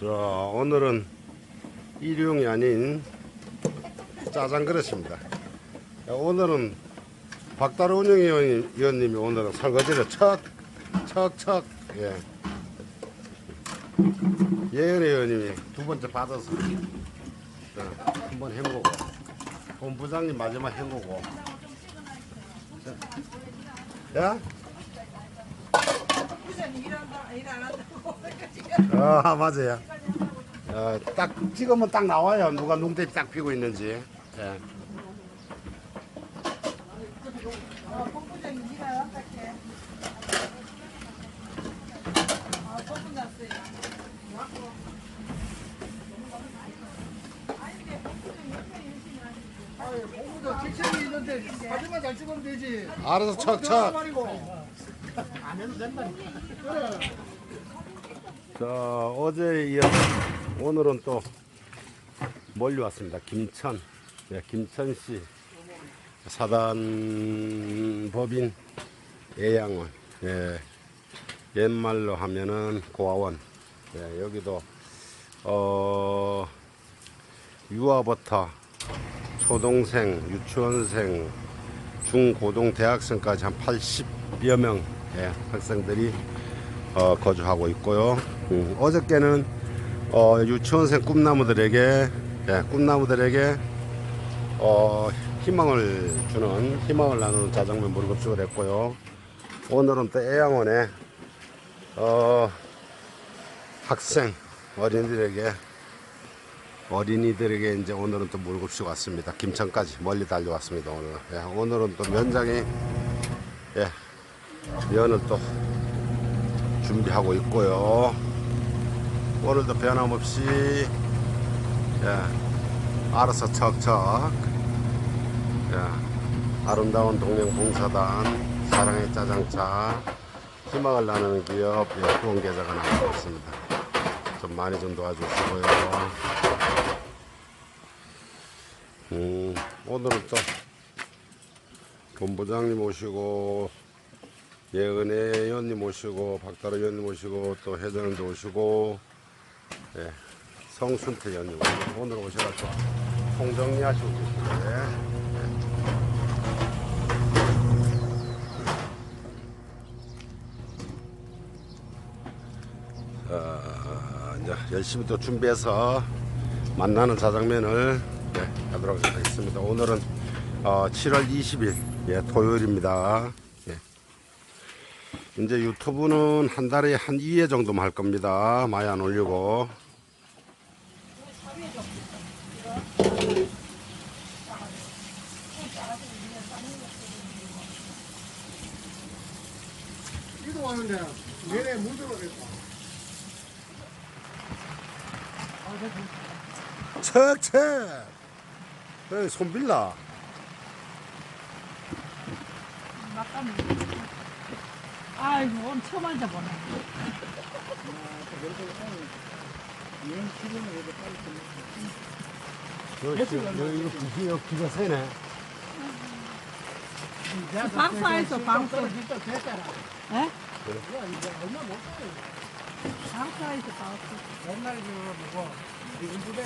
자, 오늘은 일용이 아닌 짜장 그릇입니다. 자, 오늘은 박다루 운영 의원- 의원님이 오늘은 설거지를 척, 척, 척, 예. 예은 의원님이 두 번째 받아서 자, 한번 헹구고, 본부장님 마지막 헹구고. 자, 야? 아 맞아요. 어, 딱 찍으면 딱 나와요. 누가 눈대비 딱 피고 있는지. 예. 직책이 있는데 사진만 잘 찍으면 되지. 알아서 척척. 자 어제 이어 오늘은 또 몰려왔습니다. 김천, 예, 김천시 사단 법인 예양원. 예, 옛말로 하면은 고아원. 예, 여기도 어 유아부터 초동생, 유치원생, 중고등 대학생까지 한 80여 명 예, 학생들이 어, 거주하고 있고요. 음, 어저께는 어, 유치원생 꿈나무들에게 예, 꿈나무들에게 어, 희망을 주는 희망을 나누는 자장면 무릎급식을 했고요. 오늘은 또 애양원에 어, 학생 어린이들에게 어린이들에게 이제 오늘은 또 물급식 왔습니다. 김천까지 멀리 달려왔습니다. 오늘 예, 오늘은 또 면장이 예, 면을 또 준비하고 있고요. 오늘도 변함없이 예, 알아서 척척 예, 아름다운 동행 봉사단 사랑의 짜장차 희망을 나누는 기업 예, 후원 계좌가 나오고 있습니다. 좀 많이 좀 도와주시고요. 음, 오늘은 또 본부장님 오시고 예은혜 의원님 오시고 박다로 의원님 오시고 또 회장님도 오시고 예, 성순태 의원님 오늘 오셔가지고 통정리하시고 계시는데 어, 이제 열심히 또 준비해서 만나는 자장면을 예, 하도록 하겠습니다. 오늘은 어, 7월 20일 예, 토요일입니다. 예. 이제 유튜브는 한 달에 한 2회 정도만 할 겁니다. 많이 안 올리고. 이동하는데 내내 물 들어가겠다. 척척! 손빌라. 아이고 오늘 처음 앉아보네 여기, 여기, 기가 세네. 에? 못 가요. 방사에서 방사 옛날에 뭐고, 그거